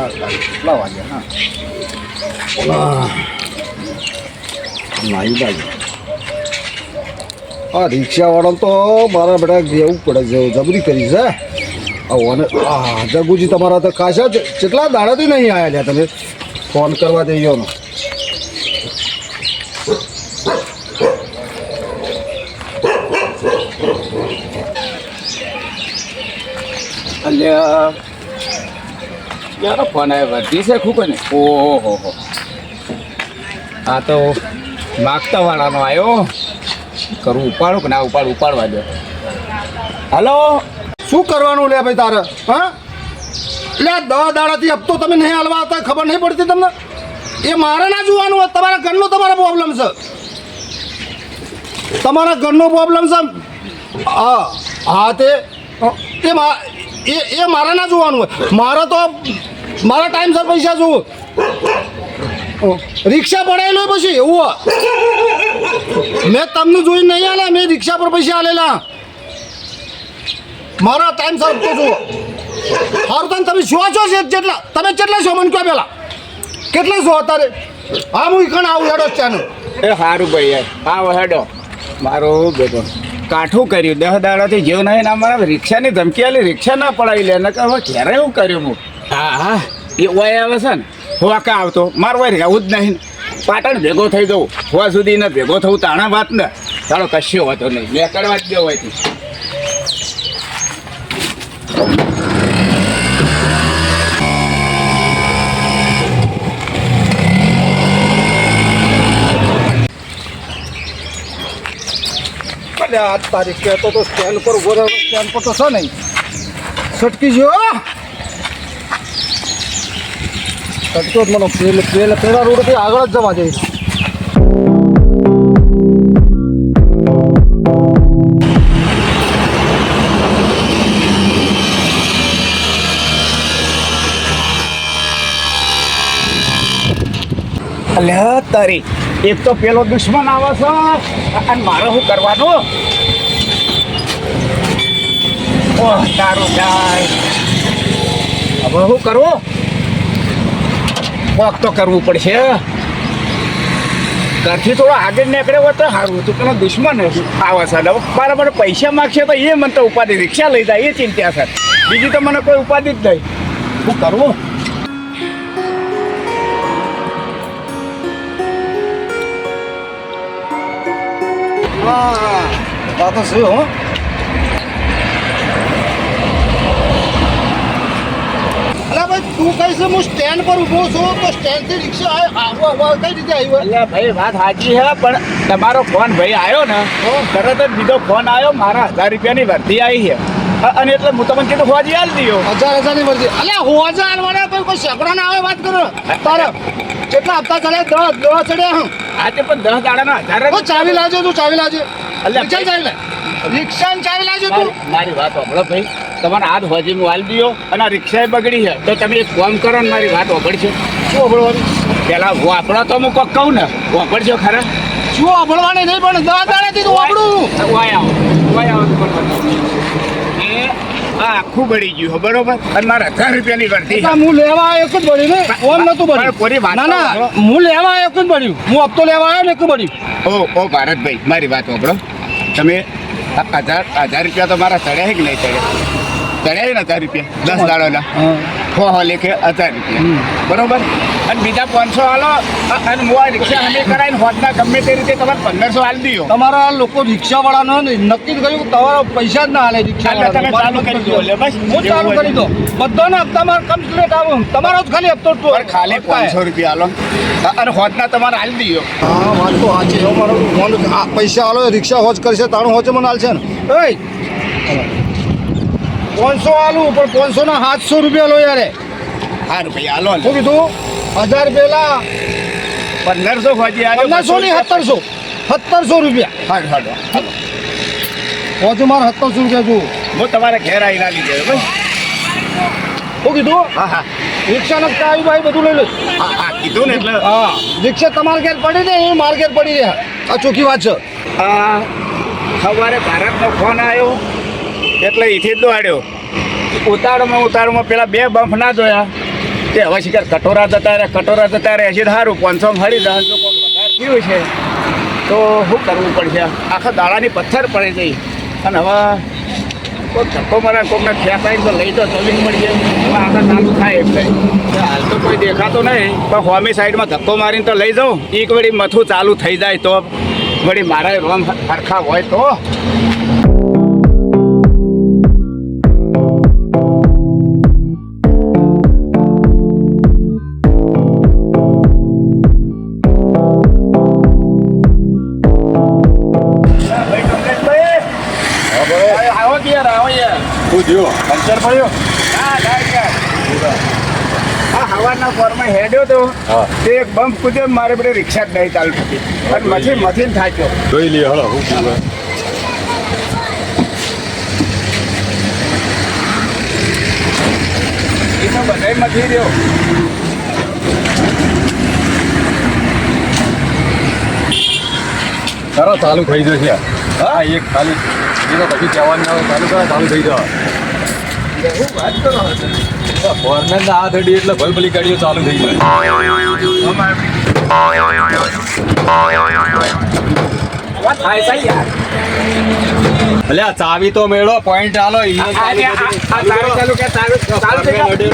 કેટલા હા નાઈ તો મારા બેટા જેવું પડે છે, જબરી કરી છે. ઓને આ જગુજી તમારા તો ખાસા કેટલા દાડાથી નહીં આવ્યા તમે. ફોન કરવા જઈયો ને. અલ્યા યાર, ફોન આવ્યો વધી છે ખૂબ ને ઓહો, હો આ તો માગતા વાળાનો આવ્યો કરું, ઉપાડું કે ના ઉપાડ? ઉપાડવા દો. હલો? શું કરવાનું લે ભાઈ તારે? હા? લે દવા દાડાથી હપ્તો તમે નહીં હાલવા આવતા, ખબર નહીં પડતી તમને? એ મારે ના જોવાનું હોય તમારા ઘરનો તમારો પ્રોબ્લેમ છે. તમારા ઘરનો પ્રોબ્લેમ છે? હા હા તે. એ એ મારે ના જોવાનું હોય. મારે તો મારા ટાઈમસર પૈસા જોવું રિક્ષા પડાયેલો પછી, એવું. મેં તમને જોઈને નહીં આલ્યા મેં રિક્ષા પર પૈસા આલેલા. મારા ટાઈમ સર તો જુઓ સારું તને, તમે શું છો જેટલા, તમે કેટલા છો? મને કહો પેલા. કેટલા છો અત્યારે? હા હું ઈકણ આવું હેડો ચાનું એ સારું ભાઈ આવો હેડો. મારો બેટો કાઠું કર્યું. દહ દાડાથી જેવું નહીં ના મારા રિક્ષાની ધમકી આલી રિક્ષા ના પડાવી લે. નકર હવે ક્યારે એવું કર્યું હું? હા હા. એ ઓય આવે છે ને. હોકા આવતો? મારો હોય રહેવું જ નહીં. પાટણ ભેગો થઈ જવું. હોવા સુધી ને ભેગો થવું તાણા વાત ને. તારો કશ્યો હોતો નહીં. મેં કરવા જ ગયો હોય અલે આ તારીખ કહેતો તો સ્ટેન્ડ પર ઊભો રહ્યો સ્ટેન્ડ પર તો છે નહીં સટકી ગયો સટક્યો જ મને પેલે પેલે પેલા રોડથી આગળ જ જવા જઈશ અલ્યા તારી. એક તો પેલો દુશ્મન આવે છે, અને મારે શું કરવાનું? ઓહ, તારું જાય હવે શું કરવું? કોક તો કરવું પડશે. ઘરથી થોડો આગળ નીકળ્યો હોત તો સારું હતું પેલો દુશ્મન આવે છે. મારા મને પૈસા માગશે તો એ મને તો ઉપાધિ, રિક્ષા લઈ જાય, એ ચિંતા છે. બીજી તો મને કોઈ ઉપાધિ જ નહીં. શું કરવું? હા તો છે હો અલા ભાઈ તું કહીશ હું સ્ટેન્ડ પર ઊભો છું તો સ્ટેન્ડથી રિક્ષા આવો આવો કઈ રીતે આવ્યો એટલે ભાઈ વાત સાચી છે પણ તમારો ફોન ભાઈ આવ્યો ને તરત જ બીજો ફોન આવ્યો મારા હજાર રૂપિયાની વર્ધી આવી છે. અને એટલે હું તમને કીધું હોજી હાલ દીયો હજાર હજારની મરજી અલ્યા હોજા હાલવાના કોઈ કોઈ સેકડો ના આવે વાત કરો. તારે કેટલા હપ્તા ચાલે? દસ દસ ચડ્યા હું. આજે પણ દસ દાડાના હજાર જ- ચાવી લાવજો તું ચાવી લાવજે. રિક્ષા ચાવી લે. રિક્ષાની ચાવી લાવજો તું. મારી- વાત સાંભળો ભાઈ. તમારે હાથ હોજી હાલ દીયો અને રિક્ષા બગડી છે. તો તમે એક ફોન કરો ને મારી વાત વાપરશો શું અભળવાનું પેલા વાપરો તો હું કોક કહું ને. વાપરશો ખરા. શું અભળવાની નહીં પણ દસ દાડાથી તું વાપડું વાય આવો. વાય આવો. આ આખું બળી ગયું બરોબર? અને મારા હજાર રૂપિયાની વર્ધી. છે. હું લેવા આવ્યો એક જ બળ્યું? ને ઓમ નતું બળ્યું. પૂરી વાત ના ના હું લેવા આવ્યો એક જ બળ્યું? હું હપ્તો લેવા આવ્યો ને એક બળ્યું? ઓ ઓ ભારતભાઈ મારી વાત સાંભળો તમે હજાર હજાર રૂપિયા તો મારા ચડ્યા કે નહીં ચડ્યા? ચડ્યા હજાર રૂપિયા? દસ દાડોના. હો. હો લેખે હજાર રૂપિયા. બરોબર? અને બીજા પાંચસો હાલો અને હું આ રિક્ષા હમે કરાવીને હોટના ગમે તે રીતે તમારે પંદરસો હાલ દીધો તમારા લોકો રિક્ષાવાળાનો નક્કી જ કર્યું તમારા પૈસા જ ના હાલે રિક્ષા તમે ચાલુ કરી દો એટલે બસ. હું ચાલુ કરી દો બધાને હપ્તા માર કમ્પ્લીટ આવું. તમારો જ ખાલી હપ્તો ખાલી પાંચસો રૂપિયા હાલો અને હોટના તમારે હાલ દીધો હા વાત તો સાચી છે. મારો ફોન આ પૈસા હાલો રિક્ષા હોજ કરશે તાણું હોજે મને હાલશે ને. એ પાંચસો હાલું પણ પાંચસો ના સાતસો રૂપિયા લો યારે. હા રૂપિયા હાલો શું કીધું? હજાર પેલા પંદરસો ભાજી પંદરસો નહીં સત્તરસો. સત્તરસો રૂપિયા. હાડ હાડો પહોંચું મારે સત્તરસો રૂપિયા જુઓ. હું તમારે ઘેર આવી દેજો ભાઈ. શું કીધું? હા હા. રિક્ષા નક્કા આવ્યું ભાઈ બધું લઈ લો હા હા કીધું ને એટલે. હા. રિક્ષા તમારે ઘેર પડી ને એ મારે ઘેર પડી રહ્યા આ ચોખ્ખી વાત છે. હા સવારે ભારતનો ફોન આવ્યો એટલે એથી જ દોડ્યો. ઉતારોમાં ઉતારોમાં પેલા બે બમ્પ ના જોયા. તે હવે શિકાર કટોરા જતા રહે કટોરા જતા રહે છે સારું પાંચસો હરી દસ જો થયું છે. તો શું કરવું પડશે? આખા દાડાની પથ્થર પડી ગઈ. અને હવે કોઈ ધક્કો મારા કોઈને ખેંચાઈને તો લઈ તો જમીન મળી જાય હવે આગળ ચાલુ થાય એટલે હાલ તો કોઈ દેખાતો નહીં. પણ હોમી સાઈડમાં ધક્કો મારીને તો લઈ જાઉં. એક વળી મથું ચાલુ થઈ જાય તો વળી મારા રોમ સરખા હોય તો. પંચર પડ્યો યાર. આ હવાના ફોરમાં હેડ્યો તો હા. તે એક બમ્પ કૂદ્યો મારે બધે રિક્ષા જ નહીં ચાલુ થતી. અને મથીન મથીન થાક્યો. જોઈ લઈએ હળો શું થયું એ તો બધાય મથી રહ્યો. કરો ચાલુ થઈ જશે. હા? એક ખાલી. એનો પછી જવાનું ચાલુ કરો ચાલુ થઈ જવા. હું ફોરમેન હાથ એટલે ભલભલી ગાડીઓ ચાલુ થઈ જાય એટલે આ ચાવી તો મેળો પોઈન્ટ આ- આ- આ- આ ચાલુ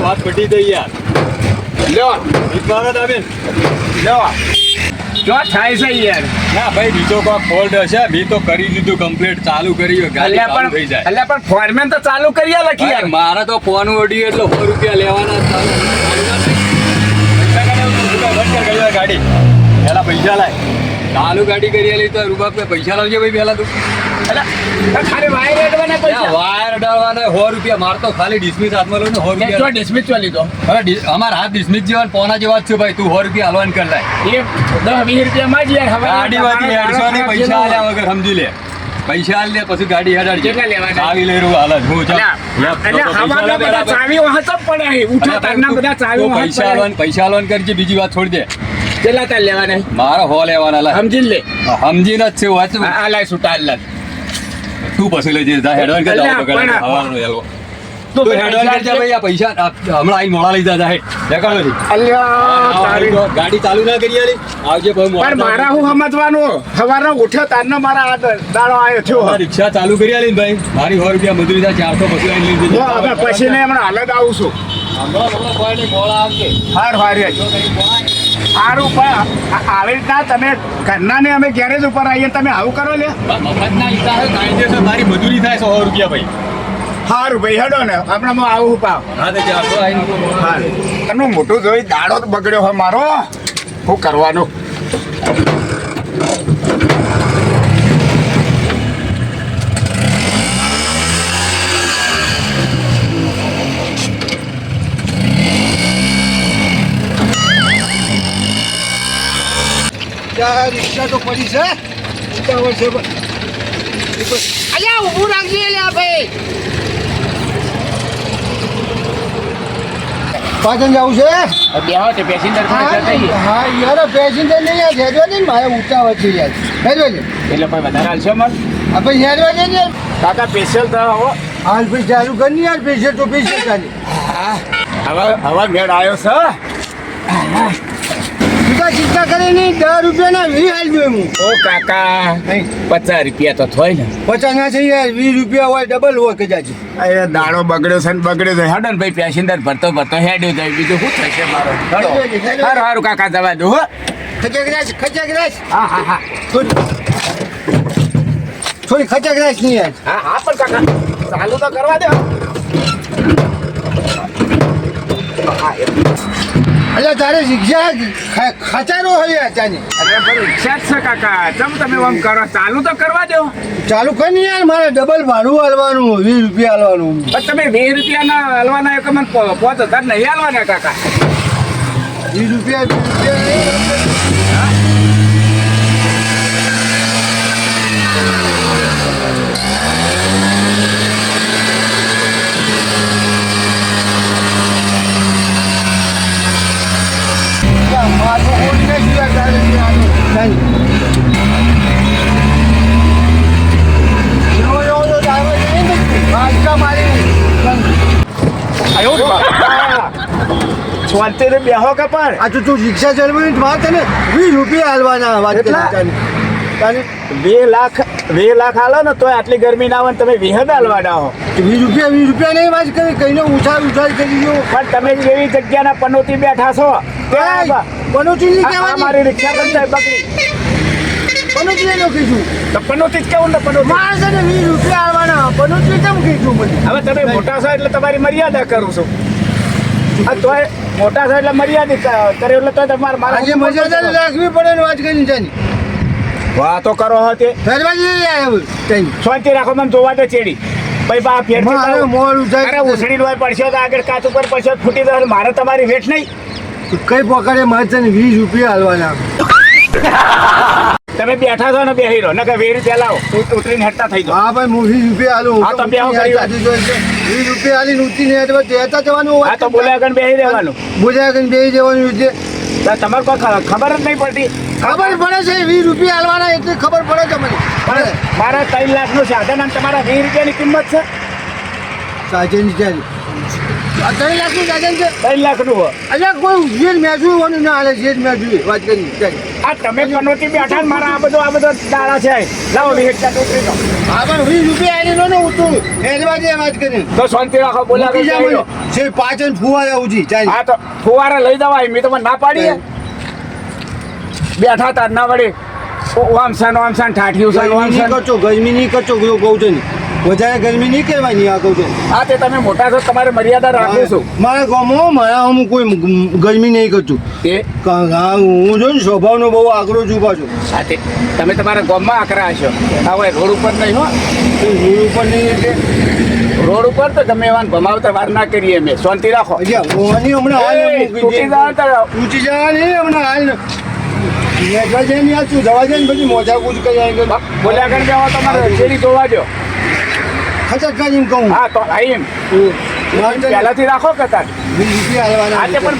વાત પટી દઈ યાર લ્યો તમે લ્યો જો થાય છે યાર. ના ભાઈ બીજો કોઈ ફોલ્ટ હશે મેં તો કરી દીધું કમ્પ્લીટ ચાલુ કરી ગાડી ચાલુ થઈ પણ જાય. અલ્યા પણ ફોરમેન તો ચાલુ કરી લખી યાર. મારા તો ફોન ઓડી એટલે સો રૂપિયા લેવાના ગાડી. પેલા પૈસા લાય. ચાલુ ગાડી કરી તો રૂપિયા પૈસા લાવજે ભાઈ પેલા તું. વાયર પૈસા. અડાડવાના સો રૂપિયા. માર ખાલી ડિસમિસ હાથમાં લઉં ને સો રૂપિયા. ડિસમિસ ચો લીધો? હવે ડિ- હાથ ડિસમિસ જેવા પોના જેવા છે ભાઈ. તું સો રૂપિયા હલવાન કર લાય દસ વીસ રૂપિયા માં જ યાર હવે ગાડી વાળી હેડસો ની પૈસા આલ્યા વગર સમજી લે. પૈસા આલ લે પછી ગાડી હેડાડજે. કેટલા લેવાના? ચાવી લઈ રહ્યું હાલ હું ચાલ. અલ્યા, લે, અલ્યા, તો પૈસા હવાના લે બધા બરાબર. ચાવીઓ પડે છે. તારના બધા તું પૈસા આલવાન પૈસા આલવાન કરજે બીજી વાત છોડી દે. કેટલા તાર લેવાના? મારા હો લેવાના સમજી લે. સમજીને જ છે વાત આ આ લાય સુટા લાય. તું પછી લઈ જઈશ. હેડવાન કર જાવ બગાડ હવાનો હેલો તું હેડવાન કર જા ભાઈ આ પૈસા હમણાં આઈને મોડા લઈ જા જા દેખાડો જી. અલ્યા, તારી- ગાડી ચાલુ ના કરી આલી આવજે ભાઈ મોળા પણ મારા હું સમજવાનું? સવારનો ઉઠ્યો તારનો મારા આ દ- દાડો આવ્યો થયો. રિક્ષા ચાલુ કરી આલી ભાઈ. મારી 100 રૂપિયા મજૂરી થાય ચારસો પછી આઈ લઈ જજે. હું હવે પછી ને હમણાં અલગ આવું છું. હમણાં હમણાં કોઈ મોડા આવજે. હાર હારે પણ આ- આવી રીતના તમે ઘરના ને અમે ગેરેજ ઉપર આવીએ તમે આવું કરો લે. મફતના હિસાબે કાયદેસર મારી મજૂરી થાય સો રૂપિયા ભાઈ. સારું ભાઈ હેડો ને આપણે હું આવું પાવ હા તો મોટું જોઈ દાડો જ બગડ્યો હોય મારો. શું કરવાનું? ત્યાં રિક્ષા તો પડી છે ઉતાવળ છે. અલ્યા ઊભું રાખજે અલ્યા ભાઈ. પાટણ જવું છે? બેહો તે પેસેન્જર હા હા યાર પેસેન્જર નહીં યાર હેડવા દે ને મારે ઉતાવળ છે યાર. હેડવા દે. એટલે ભાઈ વધારે હાલશે મન આપણે હેડવા દે ને યાર. કાકા સ્પેશિયલ તો હો હાલ પછી ચાલુ કર ને યાર સ્પેશિયલ તો પૈસા ચાલે. હવે હવે મેળ આવ્યો છે ચિંતા ચિંતા કરે નહીં દસ રૂપિયાના વી હાલ જોઈ હું ઓ કાકા પચાસ રૂપિયા તો થોય ને. પચાસ ના છે યાર વીસ રૂપિયા હોય ડબલ હોય કદાચ. અરે દાડો બગડ્યો છે ને બગડ્યો છે. હેડો ભાઈ પેસેન્જર ભરતો ભરતો હેડ્યો જાય. બીજું શું થશે મારો? સારું સારું કાકા જવા દો હો. ખચકરાશ ખચકરાશ હા હા હા. થોડી થોડી ખચકરાશ નહીં યાર. હા હા પણ કાકા ચાલુ તો કરવા દે હા, એ- અલ્યા તારે રિક્ષા ખ- ખચારો હોય અચાની અરે પણ રિક્ષા જ છે કાકા. ચમ તમે આમ કરો? ચાલુ તો કરવા દો. ચાલુ કર ને યાર મારે ડબલ ભાડું હાલવાનું વીસ રૂપિયા હાલવાનું. પણ તમે વીસ રૂપિયાના હાલવાના એક મને પાંચ હજાર નહીં હાલવાના કાકા? વીસ રૂપિયા વીસ રૂપિયા માથું ઓળી નાખ્યું યાર તારે ત્યાંની. એવો એવો તો driver છે ને, બાચકા મારી આવ્યો શાંતિથી બેહો કે પણ આ તો તું રિક્ષા ચલાવવાની તો વાત તને વીસ રૂપિયા હાલવાના વાત બે લાખ બે લાખ હાલો ને તોય આટલી ગરમી ના આવે ને તમે વિહદ હાલવાના હો. તો વીસ રૂપિયા વીસ રૂપિયા નહીં વાત કરી કહીને ઉછા ઉછાળ કરી ગયો. પણ તમે જેવી જગ્યાના પનોતી બેઠા છો. પનોતી મારી રિક્ષા બંધ બગડી પનોતી નહીં કહીશું. તો પનોતી જ કેવું ને પનોતી? માણસ ને વીસ રૂપિયા આવવાના પનોતી કેમ કીધું મને? હવે તમે મોટા છો એટલે તમારી મર્યાદા કરું છું. આ તોય મોટા છો એટલે મર્યાદિત કર્યો એટલે તો તમારે મારા મર્યાદા તો રાખવી પડે ને વાત કરીને વાતો કરો હો તે. શાંતિ રાખો મને જોવા તો ચેડી. ભાઈ બા ફેર અરે ઉસડી લોય પડશે તો આગળ કાચ ઉપર પડશે ફૂટી દે મારે તમારી વેઠ નહીં. કઈ પકડે મારે ને વીસ રૂપિયા હાલવાના. તમે બેઠા છો ને બેહી રહો નકર વેરી પેલા ઉતરીને હેઠતા થઈ જાઓ. હા ભાઈ હું વીસ રૂપિયા હાલું. હા, તો બે આવો કરી. વીસ રૂપિયા હાલી ઉતરીને હેઠવા જવાનું આ તો બોલ્યા આગળ બેહી રહેવાનું. બોલ્યા કરીને બેસી જવાનું છે તમારે કોઈ ખબર જ નહીં પડતી. ખબર પડે છે વીસ રૂપિયા હાલવાના એટલી ખબર પડે છે મને. પણ મારા ત્રણ લાખનું સાધન અને તમારા વીસ રૂપિયાની કિંમત છે? ચાલી આ ત્રણ લાખનું સાધન છે? ત્રણ લાખનું હો. અલ્યા કોઈ જે મેજું હોવાનું ના હાલે જે મેજું વાત કરી આ તમે પનોતી બેઠા ને મારા આ બધો આ બધો દાડા છે લાવો વીસ રૂપિયા ઉતરી દો હા પણ વીસ રૂપિયા આવી ને ઉતું હેડવા દે વાત કરી તો શાંતિ રાખો બોલાવી મૂકી આગળ જા. છે પાછળ ફુવારા ઉજી જાય હા તો ફુવારા લઈ જવાય મેં તમને ના પાડી બેઠા તાર ના વળી. ઓમસાન ઓમસાન ઠાઠિયું સાન ગરમી નહીં કરજો ગરમી નહીં કરશો જો કહું છું વધારે ગરમી નહીં કરવાની આ કહું છું. હા તે તમે મોટા છો તમારે મર્યાદા રાખો છો મારા ગામમાં મારા હું કોઈ ગરમી નહીં કરતું. એ? હા હું જો ને સ્વભાવનો બહુ આગ્રહ છું પાછો. સાથે તમે તમારા ગામમાં આકરા હશો. હા હોય રોડ ઉપર નહીં હો. રોડ ઉપર નહીં એટલે રોડ ઉપર તો તમે એવા ભમાવતા વાર ના કરીએ અમે. શાંતિ રાખો. ઓની હમણાં હાલ તૂટી જાય તો ઊંચી જવા નહીં હમણાં હાલ. નેચવા જાય આ શું જવા જાય ને પછી મોજા કૂદ કરી આવી ગયો બોલ્યા બેહો તમારે શેરી જોવા જો ખચક કરીને કહું. હા તો એમ. પહેલાથી રાખો કતાર રૂપિયા હાલવાના આજે પણ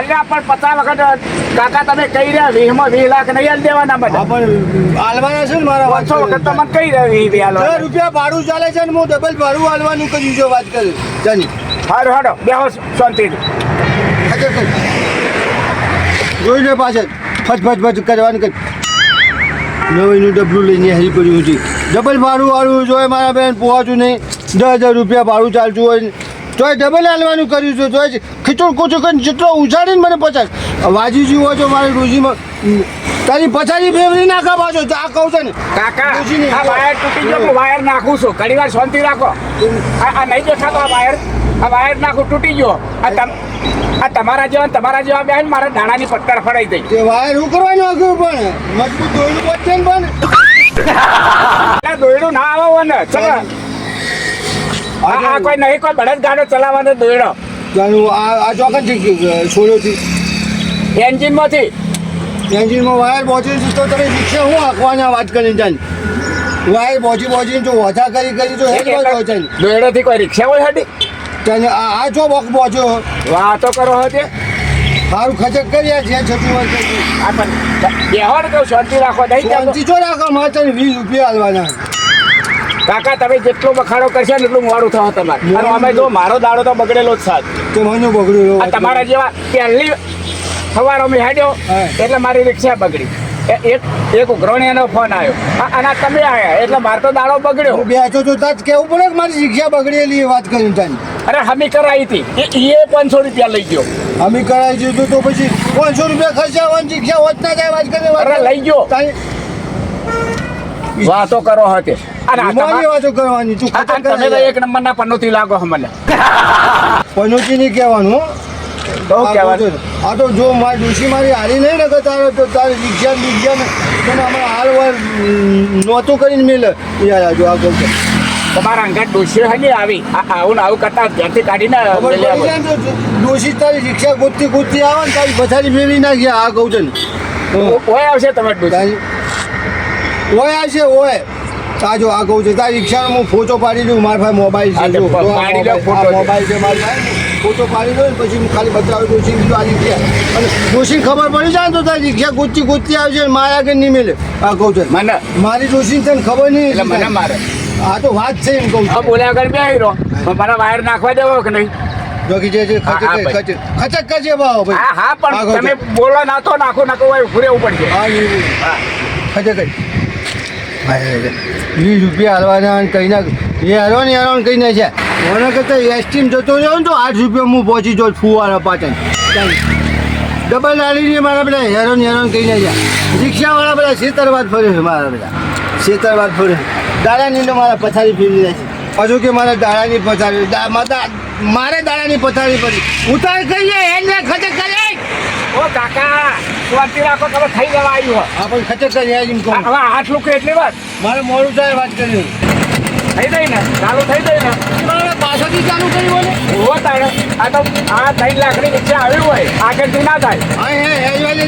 અલ્યા પણ પચાસ વખત કાકા તમે કહી રહ્યા વીસમાં વીસ લાખ નહીં હાલ દેવાના બધા પણ હાલવાના છે ને મારા પાંચસો વખત તમે કહી રહ્યા વીસ વીસ હાલવા રૂપિયા ભાડું ચાલે છે ને હું ડબલ ભાડું હાલવાનું કહ્યું છે વાત કરી. જાની. હારો હારો બેહો શાંતિથી. ખચક જોઈ લે પાછળ. ફટ ફટ ફટ કરવાનું કર નવીનું ડબલું લઈને હરી કર્યું છે. ડબલ ભાડું વાળું જોઈએ મારા બેન પહોંચું નહીં. દસ હજાર રૂપિયા ભાડું ચાલતું હોય તોય ડબલ હાલવાનું કર્યું છે. તોય ખીચોડ કોચો કરીને જેટલો ઉછાડીને મને પચાસ. વાજીજી હોય તો મારી રોજીમાં તારી પછાડી ફેવરી નાખા પાછો. આ કહું છે ને કાકા. આ વાયર તૂટી ગયો હું વાયર નાખું છું. ઘણી વાર શાંતિ રાખો. આ નહીં દેખાતો આ વાયર. આ વાયર નાખું તૂટી ગયો. આ તમ આ તમારા જેવા તમારા જેવા બેન મારા દાણાની પટ્ટર ફડાઈ દઈ તે વાયર શું કરવાનું આગળ પણ મજબૂત દોયલું પડશે ને પણ. દોયડું ના આવો ને ચલો. આ કોઈ નહીં કોઈ બળદ ગાડો ચલાવવાનો દોડો આ આ ચોકન છોડ્યોથી એન્જિનમાંથી એન્જિનમાં વાયર પહોંચી છે તો તમે રિક્ષા હું આંકવાના વાત કરીને જાણ વાયર પહોંચી પહોંચીને જો વધા કરી કરી તો હેડ વાળો છે દોયડો થી કોઈ રિક્ષા હોય હતી તને આ જો બોક પહોંચ્યો વાતો કરો હતે સારું ખચક આ જ્યાં છતું હોય. આ પણ બેહો ને કહું શાંતિ રાખો નહીં. શાંતિ જો રાખો મારે તને વીસ રૂપિયા હાલવાના કાકા તમે જેટલો બખાડો કરશો ને એટલું મોડું થશે તમારે. અને અમે જો મારો દાડો તો બગડેલો જ સાથ તે મને બગડ્યું તમારા જેવા પહેલી સવારો અમે હેડ્યો. એટલે મારી રિક્ષા બગડી. એક એક ઉઘરણીયાનો ફોન આવ્યો. અને તમે આવ્યા એટલે મારો તો દાડો બગડ્યો. હું બેઠો તો તાજ કેવું પડે કે મારી શિક્ષા બગડેલી એ વાત કરીને તાની. અરે હમી કરાવી હતી. એ પાંચસો રૂપિયા લઈ ગયો. હમી કરાવી દીધું તો પછી પાંચસો રૂપિયા ખર્ચા આવવાની રિક્ષા હોત ના જાય વાત કરી અરે લઈ ગયો. વાતો કરો હતી અને વાતો કરવાની તું તમે એક નંબરના પનોતી લાગો અમને પનોતી નહીં કહેવાનું બહુ કહેવાનું. આ તો જો મારી ડોશી મારી હારી નહીં ને કે તારે તો તારે તને હમણાં હાલ વાર નહોતું કરીને મિલે. યાર આ આ છું. તમારા અંગત ડોશીઓ હે આવી. આવું ને આવું કરતા ઘરથી કાઢીને ડોશી તારી રિક્ષા ગોતતી ગોતતી આવે ને તારી પછાડી ફેરવી નાખી આ કહું છું ને. ઓય આવશે તમે ડોશી. ઓય આવશે ઓય. આ જો આ કહું છું. તારી રિક્ષાનો હું ફોટો પાડી દઉં મારા ભાઈ મોબાઈલ હા, છે જો, જો પાડી ફોટો મોબાઈલ છે. મારી ફોટો પાડી દો ને પછી હું ખાલી બતાવું ડોશી બીજું આ રિક્ષા અને ડોશી ખબર પડી જાય ને તો તારી રિક્ષા ગોતતી ગોતતી આવી છે મારા કે નહીં મેલે. આ કહું છું. મને મારી ડોશી તને ખબર નહીં એટલે મને મારે. આ તો વાત છે એમ કહું છું. બોલ્યા આગળ બે રહ્યો મારા વાયર નાખવા દેવો કે નહીં? જોગી જે હા, હા, ખચક ભાઈ. ખચક કરજે ભાવ ભાઈ. હા હા પણ તમે બોલો ના તો નાખો નાખો ઉભું રહેવું પડશે. હા હા. ખચક જ ભાઈ વીસ રૂપિયા હાલવાના અને ના એ હારવા ને કઈ ના છે. મને કરતા એસટીમ જતો રહ્યો ને તો આઠ રૂપિયા હું પહોંચી જાઉં ફુવારા પાટણ. ડબલ લાલીને મારા બધા હેરોન હેરોન કઈ ના છે. રિક્ષાવાળા બધા છેતરવાદ ફરે છે મારા બધા. છેતરવાદ ફરે છે. દાડાની તો મારા પથારી ફેરવી જાય છે. હજુ કે મારા દાડાની પથારી મારે દાડાની પથારી પડી. ઉતાર કરીએ એને ખતે કરે. ઓ કાકા શાંતિ રાખો તમે થઈ જવા આવ્યું હોય. આ પણ ખચક કરી આજ એમ કહું. હવે આઠ લોકો એટલી વાત? મારે મોડું થાય વાત કરી. થઈ જાય ને? ચાલુ થઈ જાય ને? પાછળથી ચાલુ કરી બોલે. ઊભો તારે. આ તો આ ત્રણ લાખની રિક્ષા આવી હોય. આગળથી ના થાય હા હે લેજે